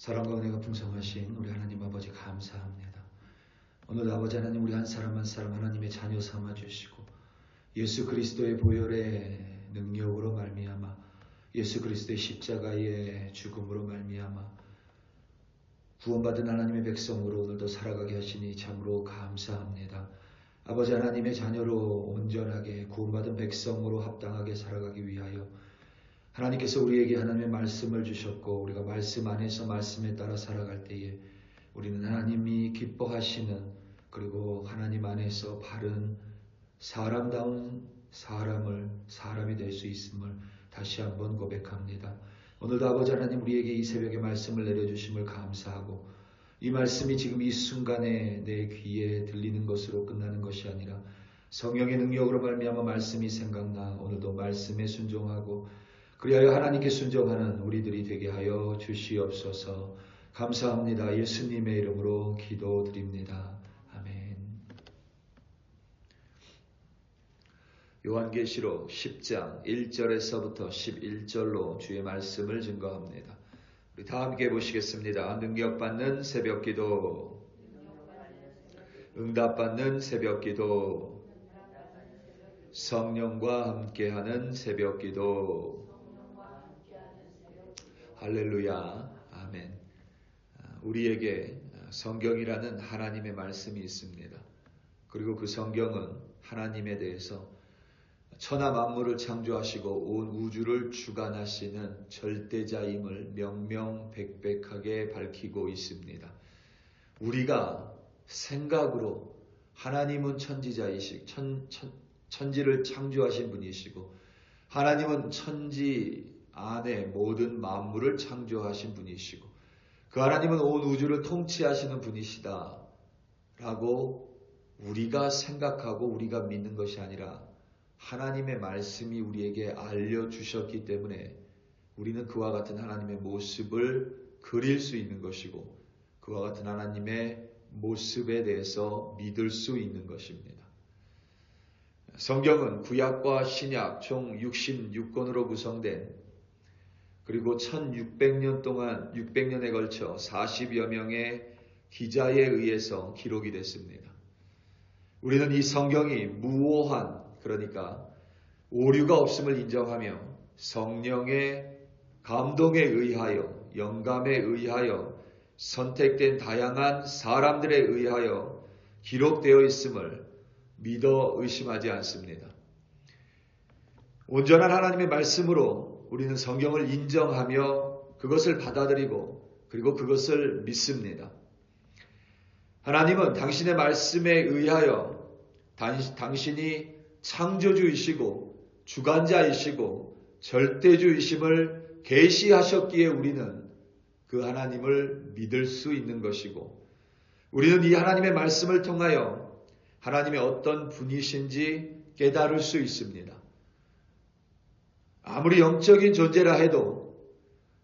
사랑과 은혜가 풍성하신 우리 하나님 아버지 감사합니다. 오늘 아버지 하나님 우리 한 사람 한 사람 하나님의 자녀 삼아 주시고 예수 그리스도의 보혈의 능력으로 말미암아 예수 그리스도의 십자가의 죽음으로 말미암아 구원받은 하나님의 백성으로 오늘도 살아가게 하시니 참으로 감사합니다. 아버지 하나님의 자녀로 온전하게 구원받은 백성으로 합당하게 살아가기 위하여 하나님께서 우리에게 하나님의 말씀을 주셨고 우리가 말씀 안에서 말씀에 따라 살아갈 때에 우리는 하나님이 기뻐하시는 그리고 하나님 안에서 바른 사람다운 사람을 사람이 될 수 있음을 다시 한번 고백합니다. 오늘도 아버지 하나님 우리에게 이 새벽에 말씀을 내려주심을 감사하고 이 말씀이 지금 이 순간에 내 귀에 들리는 것으로 끝나는 것이 아니라 성령의 능력으로 말미암아 말씀이 생각나 오늘도 말씀에 순종하고 그리하여 하나님께 순종하는 우리들이 되게 하여 주시옵소서. 감사합니다. 예수님의 이름으로 기도드립니다. 아멘. 요한계시록 10장 1절에서부터 11절로 주의 말씀을 증거합니다. 우리 다 함께 보시겠습니다. 능력받는 새벽기도 응답받는 새벽기도 성령과 함께하는 새벽기도 할렐루야. 아멘. 우리에게 성경이라는 하나님의 말씀이 있습니다. 그리고 그 성경은 하나님에 대해서 천하 만물을 창조하시고 온 우주를 주관하시는 절대자임을 명명백백하게 밝히고 있습니다. 우리가 생각으로 하나님은 천지자이시 천, 천, 천지를 창조하신 분이시고 하나님은 천지 안에 모든 만물을 창조하신 분이시고 그 하나님은 온 우주를 통치하시는 분이시다. 라고 우리가 생각하고 우리가 믿는 것이 아니라 하나님의 말씀이 우리에게 알려주셨기 때문에 우리는 그와 같은 하나님의 모습을 그릴 수 있는 것이고 그와 같은 하나님의 모습에 대해서 믿을 수 있는 것입니다. 성경은 구약과 신약 총 66권으로 구성된 그리고 1600년 동안 600년에 걸쳐 40여 명의 기자에 의해서 기록이 됐습니다. 우리는 이 성경이 무오한 그러니까 오류가 없음을 인정하며 성령의 감동에 의하여 영감에 의하여 선택된 다양한 사람들에 의하여 기록되어 있음을 믿어 의심하지 않습니다. 온전한 하나님의 말씀으로 우리는 성경을 인정하며 그것을 받아들이고 그리고 그것을 믿습니다. 하나님은 당신의 말씀에 의하여 당신이 창조주이시고 주관자이시고 절대주이심을 계시하셨기에 우리는 그 하나님을 믿을 수 있는 것이고 우리는 이 하나님의 말씀을 통하여 하나님의 어떤 분이신지 깨달을 수 있습니다. 아무리 영적인 존재라 해도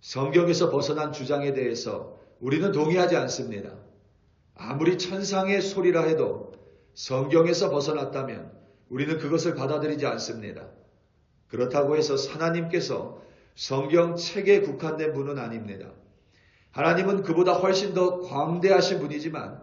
성경에서 벗어난 주장에 대해서 우리는 동의하지 않습니다. 아무리 천상의 소리라 해도 성경에서 벗어났다면 우리는 그것을 받아들이지 않습니다. 그렇다고 해서 하나님께서 성경 책에 국한된 분은 아닙니다. 하나님은 그보다 훨씬 더 광대하신 분이지만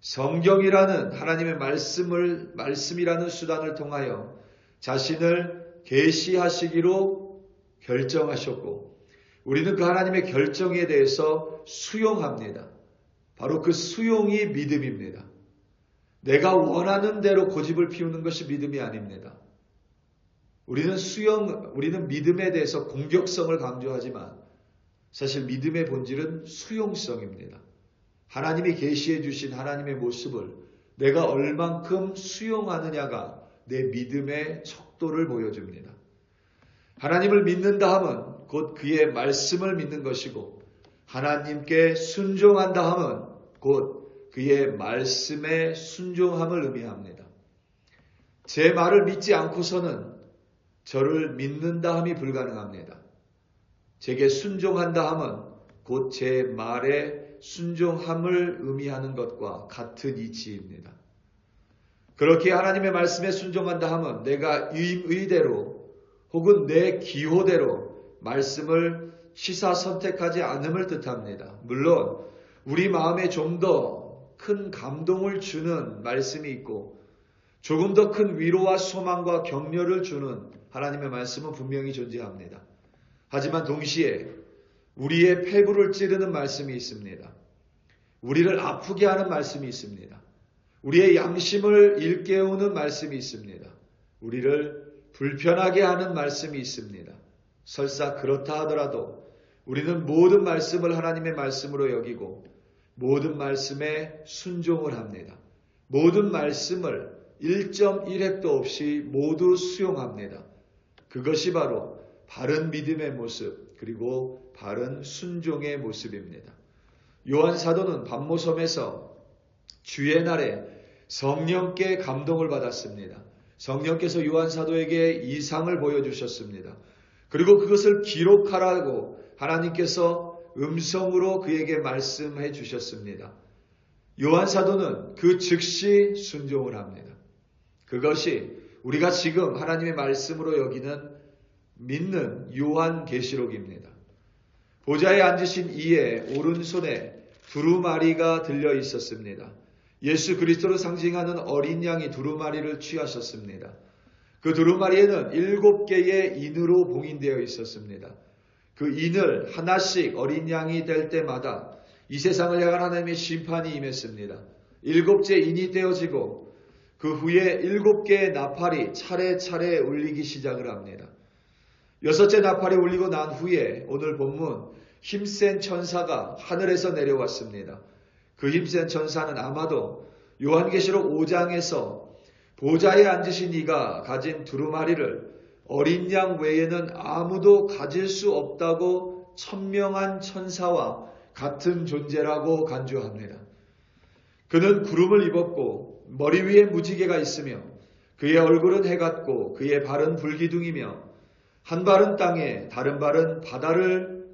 성경이라는 하나님의 말씀을 말씀이라는 수단을 통하여 자신을 계시하시기로 결정하셨고 우리는 그 하나님의 결정에 대해서 수용합니다. 바로 그 수용이 믿음입니다. 내가 원하는 대로 고집을 피우는 것이 믿음이 아닙니다. 우리는 수용, 우리는 믿음에 대해서 공격성을 강조하지만 사실 믿음의 본질은 수용성입니다. 하나님이 계시해 주신 하나님의 모습을 내가 얼만큼 수용하느냐가 내 믿음의 척도를 보여줍니다. 하나님을 믿는다 하면 곧 그의 말씀을 믿는 것이고 하나님께 순종한다 하면 곧 그의 말씀에 순종함을 의미합니다. 제 말을 믿지 않고서는 저를 믿는다 함이 불가능합니다. 제게 순종한다 하면 곧제 말에 순종함을 의미하는 것과 같은 이치입니다. 그렇게 하나님의 말씀에 순종한다 하면 내가 의대로 혹은 내 기호대로 말씀을 시사 선택하지 않음을 뜻합니다. 물론 우리 마음에 좀 더 큰 감동을 주는 말씀이 있고 조금 더 큰 위로와 소망과 격려를 주는 하나님의 말씀은 분명히 존재합니다. 하지만 동시에 우리의 폐부를 찌르는 말씀이 있습니다. 우리를 아프게 하는 말씀이 있습니다. 우리의 양심을 일깨우는 말씀이 있습니다. 우리를 불편하게 하는 말씀이 있습니다. 설사 그렇다 하더라도 우리는 모든 말씀을 하나님의 말씀으로 여기고 모든 말씀에 순종을 합니다. 모든 말씀을 1.1핵도 없이 모두 수용합니다. 그것이 바로 바른 믿음의 모습 그리고 바른 순종의 모습입니다. 요한 사도는 반모섬에서 주의 날에 성령께 감동을 받았습니다. 성령께서 요한 사도에게 이상을 보여주셨습니다. 그리고 그것을 기록하라고 하나님께서 음성으로 그에게 말씀해 주셨습니다. 요한 사도는 그 즉시 순종을 합니다. 그것이 우리가 지금 하나님의 말씀으로 여기는 믿는 요한 계시록입니다. 보좌에 앉으신 이의 오른손에 두루마리가 들려 있었습니다. 예수 그리스도를 상징하는 어린 양이 두루마리를 취하셨습니다. 그 두루마리에는 일곱 개의 인으로 봉인되어 있었습니다. 그 인을 하나씩 어린 양이 될 때마다 이 세상을 향한 하나님의 심판이 임했습니다. 일곱째 인이 떼어지고 그 후에 일곱 개의 나팔이 차례차례 울리기 시작을 합니다. 여섯째 나팔이 울리고 난 후에 오늘 본문 힘센 천사가 하늘에서 내려왔습니다. 그 힘센 천사는 아마도 요한계시록 5장에서 보좌에 앉으신 이가 가진 두루마리를 어린 양 외에는 아무도 가질 수 없다고 천명한 천사와 같은 존재라고 간주합니다. 그는 구름을 입었고 머리 위에 무지개가 있으며 그의 얼굴은 해 같고 그의 발은 불기둥이며 한 발은 땅에 다른 발은 바다를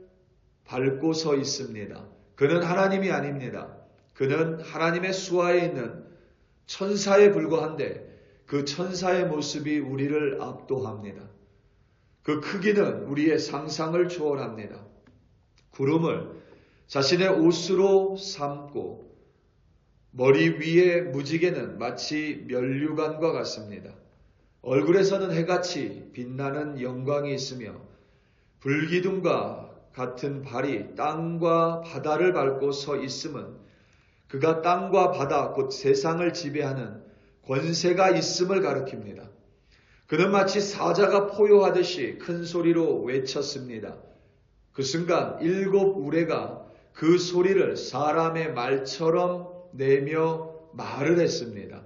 밟고 서 있습니다. 그는 하나님이 아닙니다. 그는 하나님의 수하에 있는 천사에 불과한데 그 천사의 모습이 우리를 압도합니다. 그 크기는 우리의 상상을 초월합니다. 구름을 자신의 옷으로 삼고 머리 위에 무지개는 마치 면류관과 같습니다. 얼굴에서는 해같이 빛나는 영광이 있으며 불기둥과 같은 발이 땅과 바다를 밟고 서 있음은 그가 땅과 바다 곧 세상을 지배하는 권세가 있음을 가리킵니다. 그는 마치 사자가 포효하듯이 큰 소리로 외쳤습니다. 그 순간 일곱 우레가 그 소리를 사람의 말처럼 내며 말을 했습니다.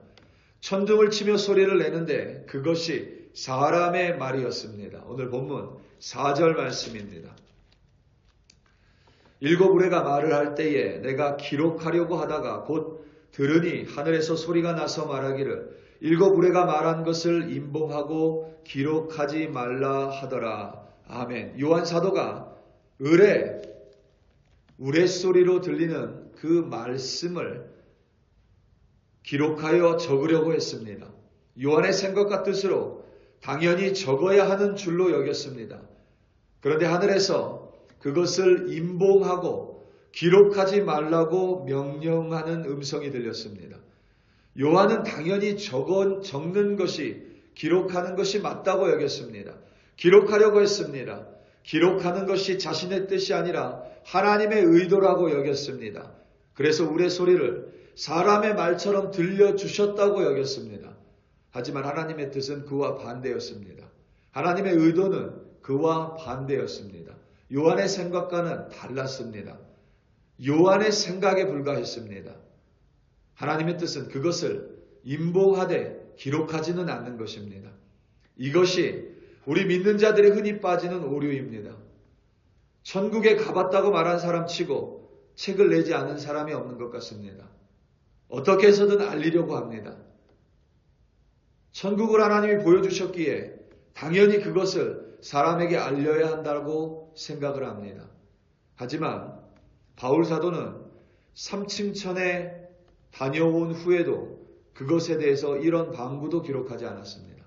천둥을 치며 소리를 내는데 그것이 사람의 말이었습니다. 오늘 본문 4절 말씀입니다. 일곱 우레가 말을 할 때에 내가 기록하려고 하다가 곧 들으니 하늘에서 소리가 나서 말하기를 일곱 우레가 말한 것을 임봉하고 기록하지 말라 하더라. 아멘. 요한 사도가 의뢰, 우레소리로 들리는 그 말씀을 기록하여 적으려고 했습니다. 요한의 생각과 뜻으로 당연히 적어야 하는 줄로 여겼습니다. 그런데 하늘에서 그것을 임봉하고 기록하지 말라고 명령하는 음성이 들렸습니다. 요한은 당연히 적은, 적는 것이 기록하는 것이 맞다고 여겼습니다. 기록하려고 했습니다. 기록하는 것이 자신의 뜻이 아니라 하나님의 의도라고 여겼습니다. 그래서 우리의 소리를 사람의 말처럼 들려주셨다고 여겼습니다. 하지만 하나님의 뜻은 그와 반대였습니다. 하나님의 의도는 그와 반대였습니다. 요한의 생각과는 달랐습니다. 요한의 생각에 불과했습니다. 하나님의 뜻은 그것을 임봉하되 기록하지는 않는 것입니다. 이것이 우리 믿는 자들이 흔히 빠지는 오류입니다. 천국에 가봤다고 말한 사람 치고 책을 내지 않은 사람이 없는 것 같습니다. 어떻게 해서든 알리려고 합니다. 천국을 하나님이 보여주셨기에 당연히 그것을 사람에게 알려야 한다고 생각을 합니다. 하지만 바울 사도는 3층천에 다녀온 후에도 그것에 대해서 이런 방구도 기록하지 않았습니다.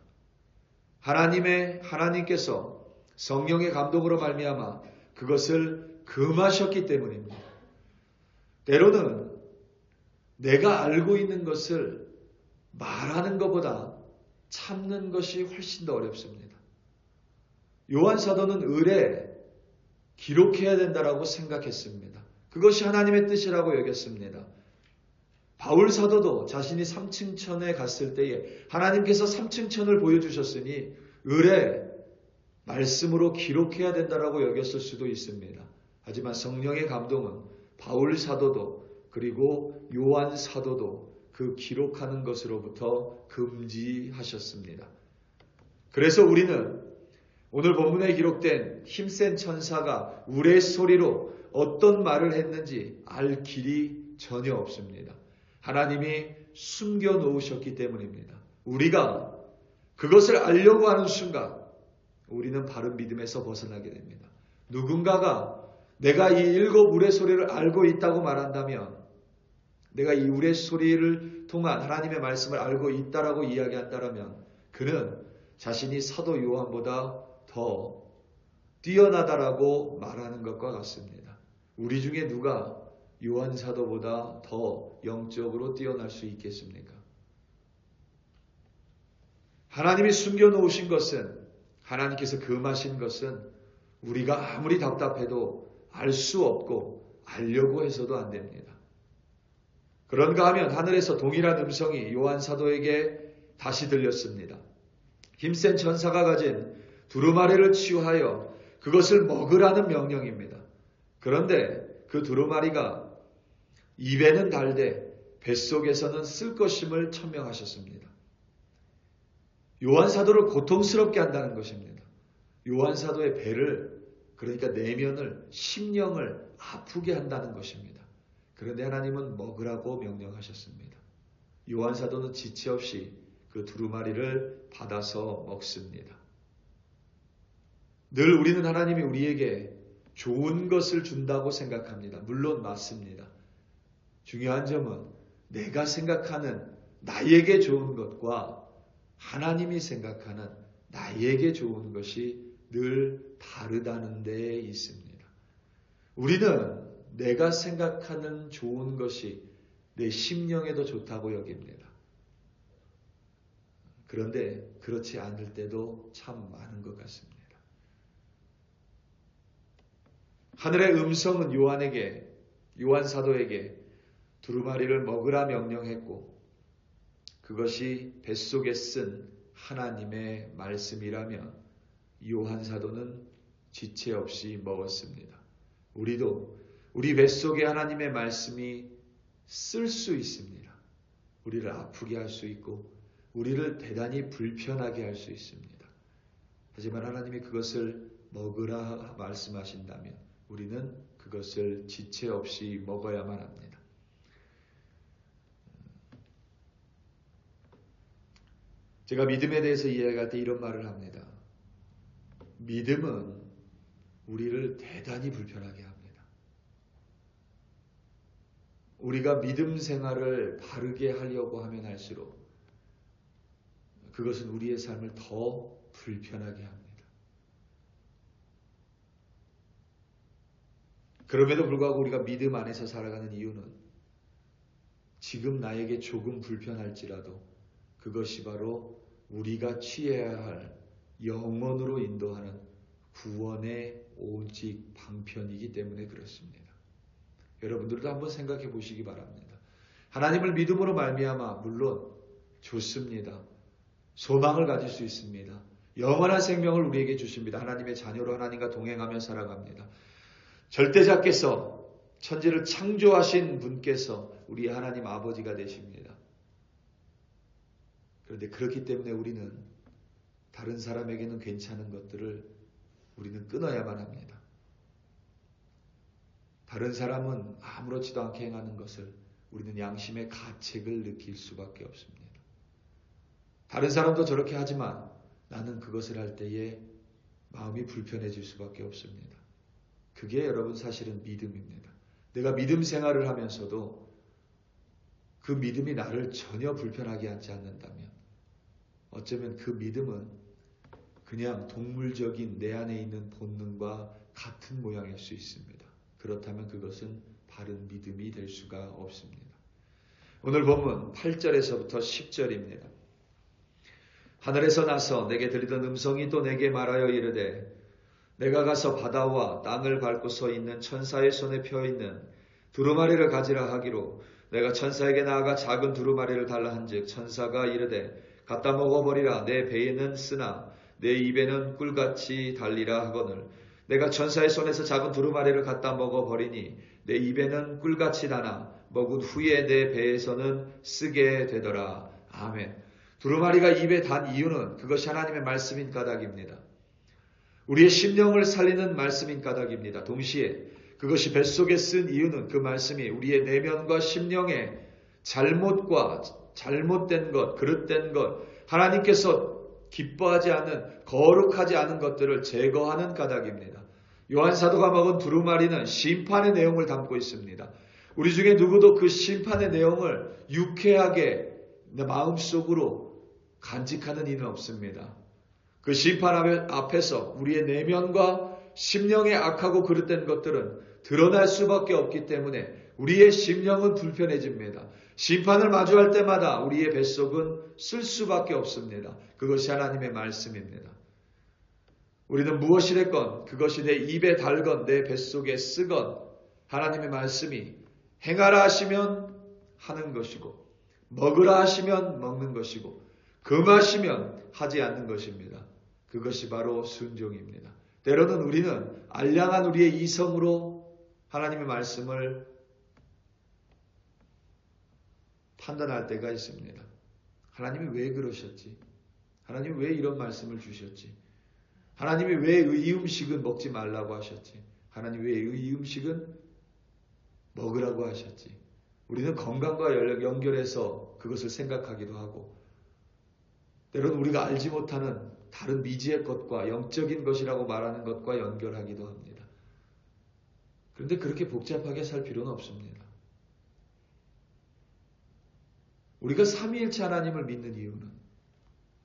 하나님의 하나님께서 성령의 감독으로 말미암아 그것을 금하셨기 때문입니다. 때로는 내가 알고 있는 것을 말하는 것보다 참는 것이 훨씬 더 어렵습니다. 요한 사도는 을에 기록해야 된다라고 생각했습니다. 그것이 하나님의 뜻이라고 여겼습니다. 바울 사도도 자신이 삼층천에 갔을 때에 하나님께서 삼층천을 보여주셨으니 을에 말씀으로 기록해야 된다라고 여겼을 수도 있습니다. 하지만 성령의 감동은 바울 사도도 그리고 요한 사도도 그 기록하는 것으로부터 금지하셨습니다. 그래서 우리는 오늘 본문에 기록된 힘센 천사가 우레 소리로 어떤 말을 했는지 알 길이 전혀 없습니다. 하나님이 숨겨 놓으셨기 때문입니다. 우리가 그것을 알려고 하는 순간 우리는 바른 믿음에서 벗어나게 됩니다. 누군가가 내가 이 일곱 우레 소리를 알고 있다고 말한다면 내가 이 우레 소리를 통한 하나님의 말씀을 알고 있다라고 이야기한다면 그는 자신이 사도 요한보다 더 뛰어나다라고 말하는 것과 같습니다. 우리 중에 누가 요한 사도보다 더 영적으로 뛰어날 수 있겠습니까? 하나님이 숨겨 놓으신 것은 하나님께서 금하신 것은 우리가 아무리 답답해도 알 수 없고 알려고 해서도 안 됩니다. 그런가 하면 하늘에서 동일한 음성이 요한 사도에게 다시 들렸습니다. 힘센 천사가 가진 두루마리를 치유하여 그것을 먹으라는 명령입니다. 그런데 그 두루마리가 입에는 달되 뱃속에서는 쓸 것임을 천명하셨습니다. 요한 사도를 고통스럽게 한다는 것입니다. 요한 사도의 배를 그러니까 내면을 심령을 아프게 한다는 것입니다. 그런데 하나님은 먹으라고 명령하셨습니다. 요한 사도는 지체 없이 그 두루마리를 받아서 먹습니다. 늘 우리는 하나님이 우리에게 좋은 것을 준다고 생각합니다. 물론 맞습니다. 중요한 점은 내가 생각하는 나에게 좋은 것과 하나님이 생각하는 나에게 좋은 것이 늘 다르다는 데 있습니다. 우리는 내가 생각하는 좋은 것이 내 심령에도 좋다고 여깁니다. 그런데 그렇지 않을 때도 참 많은 것 같습니다. 하늘의 음성은 요한에게, 요한 사도에게 두루마리를 먹으라 명령했고, 그것이 뱃속에 쓴 하나님의 말씀이라면 요한 사도는 지체 없이 먹었습니다. 우리도 우리 뱃속에 하나님의 말씀이 쓸 수 있습니다. 우리를 아프게 할 수 있고, 우리를 대단히 불편하게 할 수 있습니다. 하지만 하나님이 그것을 먹으라 말씀하신다면 우리는 그것을 지체 없이 먹어야만 합니다. 제가 믿음에 대해서 이야기할 때 이런 말을 합니다. 믿음은 우리를 대단히 불편하게 합니다. 우리가 믿음 생활을 바르게 하려고 하면 할수록 그것은 우리의 삶을 더 불편하게 합니다. 그럼에도 불구하고 우리가 믿음 안에서 살아가는 이유는 지금 나에게 조금 불편할지라도 그것이 바로 우리가 취해야 할 영원으로 인도하는 구원의 오직 방편이기 때문에 그렇습니다. 여러분들도 한번 생각해 보시기 바랍니다. 하나님을 믿음으로 말미암아 물론 좋습니다. 소망을 가질 수 있습니다. 영원한 생명을 우리에게 주십니다. 하나님의 자녀로 하나님과 동행하며 살아갑니다. 절대자께서 천지를 창조하신 분께서 우리 하나님 아버지가 되십니다. 그런데 그렇기 때문에 우리는 다른 사람에게는 괜찮은 것들을 우리는 끊어야만 합니다. 다른 사람은 아무렇지도 않게 행하는 것을 우리는 양심의 가책을 느낄 수밖에 없습니다. 다른 사람도 저렇게 하지만 나는 그것을 할 때에 마음이 불편해질 수밖에 없습니다. 그게 여러분 사실은 믿음입니다. 내가 믿음 생활을 하면서도 그 믿음이 나를 전혀 불편하게 하지 않는다면 어쩌면 그 믿음은 그냥 동물적인 내 안에 있는 본능과 같은 모양일 수 있습니다. 그렇다면 그것은 바른 믿음이 될 수가 없습니다. 오늘 본문 8절에서부터 10절입니다. 하늘에서 나서 내게 들리던 음성이 또 내게 말하여 이르되 내가 가서 바다와 땅을 밟고 서 있는 천사의 손에 펴 있는 두루마리를 가지라 하기로 내가 천사에게 나아가 작은 두루마리를 달라 한즉 천사가 이르되 갖다 먹어버리라 내 배에는 쓰나 내 입에는 꿀같이 달리라 하거늘 내가 천사의 손에서 작은 두루마리를 갖다 먹어버리니 내 입에는 꿀같이 다나 먹은 후에 내 배에서는 쓰게 되더라. 아멘. 두루마리가 입에 단 이유는 그것이 하나님의 말씀인 까닭입니다. 우리의 심령을 살리는 말씀인 까닭입니다. 동시에 그것이 뱃속에 쓴 이유는 그 말씀이 우리의 내면과 심령의 잘못과 잘못된 것, 그릇된 것, 하나님께서 기뻐하지 않은, 거룩하지 않은 것들을 제거하는 까닭입니다. 요한 사도가 먹은 두루마리는 심판의 내용을 담고 있습니다. 우리 중에 누구도 그 심판의 내용을 유쾌하게 마음속으로 간직하는 이는 없습니다. 그 심판 앞에서 우리의 내면과 심령의 악하고 그릇된 것들은 드러날 수밖에 없기 때문에 우리의 심령은 불편해집니다. 심판을 마주할 때마다 우리의 뱃속은 쓸 수밖에 없습니다. 그것이 하나님의 말씀입니다. 우리는 무엇이 됐건 그것이 내 입에 달건 내 뱃속에 쓰건 하나님의 말씀이 행하라 하시면 하는 것이고 먹으라 하시면 먹는 것이고 금하시면 하지 않는 것입니다. 그것이 바로 순종입니다. 때로는 우리는 알량한 우리의 이성으로 하나님의 말씀을 판단할 때가 있습니다. 하나님이 왜 그러셨지? 하나님이 왜 이런 말씀을 주셨지? 하나님이 왜 이 음식은 먹지 말라고 하셨지? 하나님 왜 이 음식은 먹으라고 하셨지? 우리는 건강과 연결해서 그것을 생각하기도 하고, 때로는 우리가 알지 못하는 다른 미지의 것과 영적인 것이라고 말하는 것과 연결하기도 합니다. 그런데 그렇게 복잡하게 살 필요는 없습니다. 우리가 삼위일체 하나님을 믿는 이유는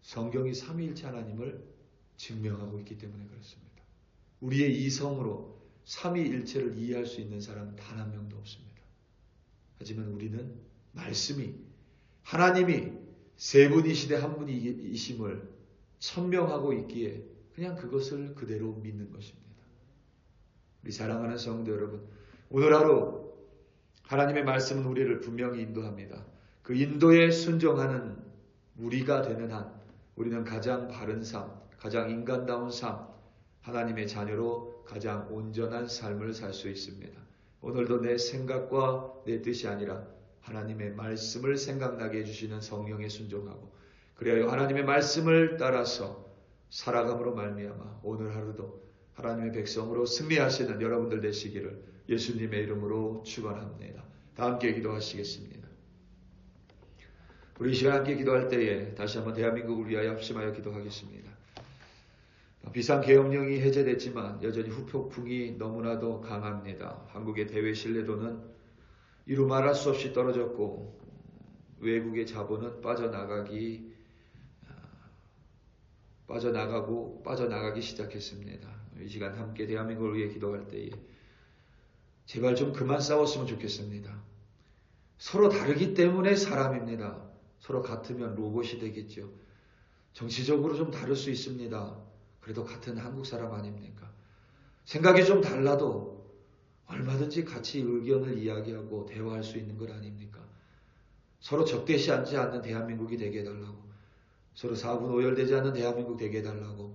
성경이 삼위일체 하나님을 증명하고 있기 때문에 그렇습니다. 우리의 이성으로 삼위일체를 이해할 수 있는 사람은 단 한 명도 없습니다. 하지만 우리는 말씀이 하나님이 세 분이시되 한 분이심을 천명하고 있기에 그냥 그것을 그대로 믿는 것입니다. 우리 사랑하는 성도 여러분, 오늘 하루 하나님의 말씀은 우리를 분명히 인도합니다. 그 인도에 순종하는 우리가 되는 한 우리는 가장 바른 삶, 가장 인간다운 삶, 하나님의 자녀로 가장 온전한 삶을 살 수 있습니다. 오늘도 내 생각과 내 뜻이 아니라 하나님의 말씀을 생각나게 해주시는 성령에 순종하고 그래야 하나님의 말씀을 따라서 살아감으로 말미암아 오늘 하루도 하나님의 백성으로 승리하시는 여러분들 되시기를 예수님의 이름으로 축원합니다. 다 함께 기도하시겠습니다. 우리 시간 함께 기도할 때에 다시 한번 대한민국을 위하여 합심하여 기도하겠습니다. 비상계엄령이 해제됐지만 여전히 후폭풍이 너무나도 강합니다. 한국의 대외 신뢰도는 이루 말할 수 없이 떨어졌고 외국의 자본은 빠져나가기 빠져나가고 빠져나가기 시작했습니다. 이 시간 함께 대한민국을 위해 기도할 때에 제발 좀 그만 싸웠으면 좋겠습니다. 서로 다르기 때문에 사람입니다. 서로 같으면 로봇이 되겠죠. 정치적으로 좀 다를 수 있습니다. 그래도 같은 한국 사람 아닙니까? 생각이 좀 달라도 얼마든지 같이 의견을 이야기하고 대화할 수 있는 것 아닙니까? 서로 적대시하지 않는 대한민국이 되게 해달라고. 서로 사분 오열되지 않는 대한민국 되게 해달라고.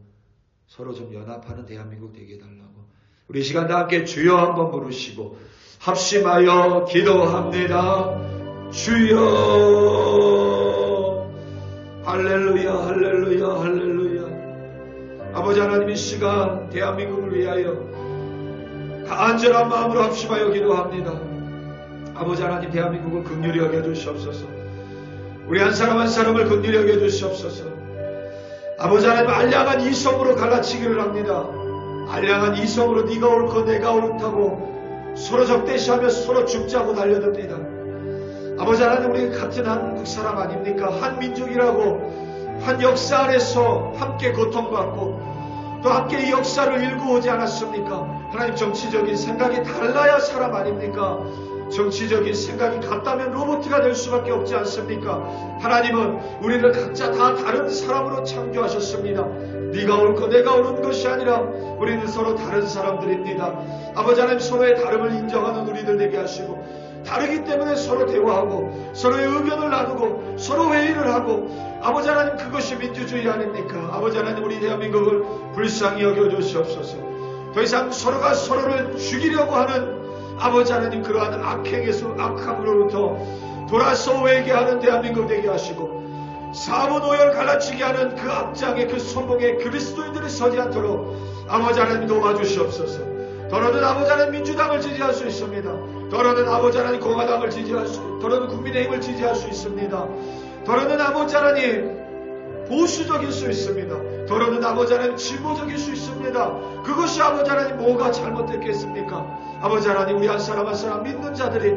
서로 좀 연합하는 대한민국 되게 해달라고. 우리 시간 다 함께 주여 한번 부르시고 합심하여 기도합니다. 주여 할렐루야, 할렐루야, 할렐루야. 아버지 하나님 이 시간 대한민국을 위하여 간절한 마음으로 합심하여 기도합니다. 아버지 하나님 대한민국을 극률히 여겨 주시옵소서. 우리 한 사람 한 사람을 극률히 여겨 주시옵소서. 아버지 하나님 알량한 이성으로 갈라치기를 합니다. 알량한 이성으로 네가 옳고 내가 옳다고 서로 적대시하며 서로 죽자고 달려듭니다. 아버지 하나님 우리 같은 한국 사람 아닙니까? 한 민족이라고 한 역사 안에서 함께 고통받고 또 함께 이 역사를 일구오지 않았습니까? 하나님 정치적인 생각이 달라야 사람 아닙니까? 정치적인 생각이 같다면 로봇가 될 수밖에 없지 않습니까? 하나님은 우리를 각자 다 다른 사람으로 창조하셨습니다. 네가 옳고 내가 옳은 것이 아니라 우리는 서로 다른 사람들입니다. 아버지 하나님 서로의 다름을 인정하는 우리들 되게 하시고 다르기 때문에 서로 대화하고 서로의 의견을 나누고 서로 회의를 하고 아버지 하나님 그것이 민주주의 아닙니까? 아버지 하나님 우리 대한민국을 불쌍히 여겨 주시옵소서. 더 이상 서로가 서로를 죽이려고 하는 아버지 하나님 그러한 악행에서 악함으로부터 돌아서 오게 하는 대한민국 되게 하시고 사분 오열 갈라치게 하는 그 앞장에 그 손목에 그리스도인들이 서지 않도록 아버지 하나님 도와주시옵소서. 더러는 아버지 하나님 민주당을 지지할 수 있습니다. 더러는 아버지 하나님 공화당을 지지할 수, 더러는 국민의힘을 지지할 수 있습니다. 더러는 아버지 하나님 보수적일 수 있습니다. 더러는 아버지 하나님 진보적일 수 있습니다. 그것이 아버지 하나님 뭐가 잘못됐겠습니까? 아버지 하나님 우리 한 사람 한 사람 믿는 자들이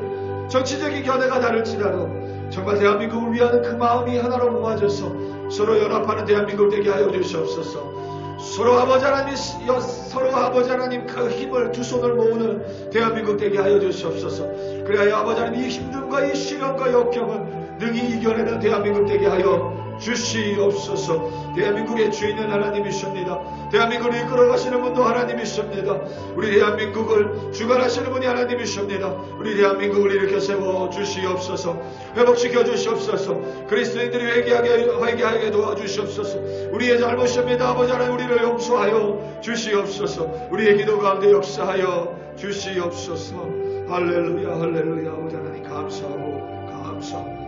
정치적인 견해가 다를지라도 정말 대한민국을 위하는 그 마음이 하나로 모아져서 서로 연합하는 대한민국 되게 하여 주시옵소서. 서로 아버지 하나님 서로 아버지 하나님 그 힘을 두 손을 모으는 대한민국 되게 하여 주시옵소서. 그래야 아버지 하나님 이 힘듦과 이 시련과 역경을 능히 이겨내는 대한민국 되게 하여 주시옵소서. 대한민국의 주인은 하나님이십니다. 대한민국을 이끌어 가시는 분도 하나님이십니다. 우리 대한민국을 주관하시는 분이 하나님이십니다. 우리 대한민국을 일으켜 세워 주시옵소서. 회복시켜 주시옵소서. 그리스도인들이 회개하게 회개하게 도와주시옵소서. 우리의 잘못입니다. 아버지 하나님 우리를 용서하여 주시옵소서. 우리의 기도 가운데 역사하여 주시옵소서. 할렐루야 할렐루야 아버지 하나님 감사하고 감사합니다.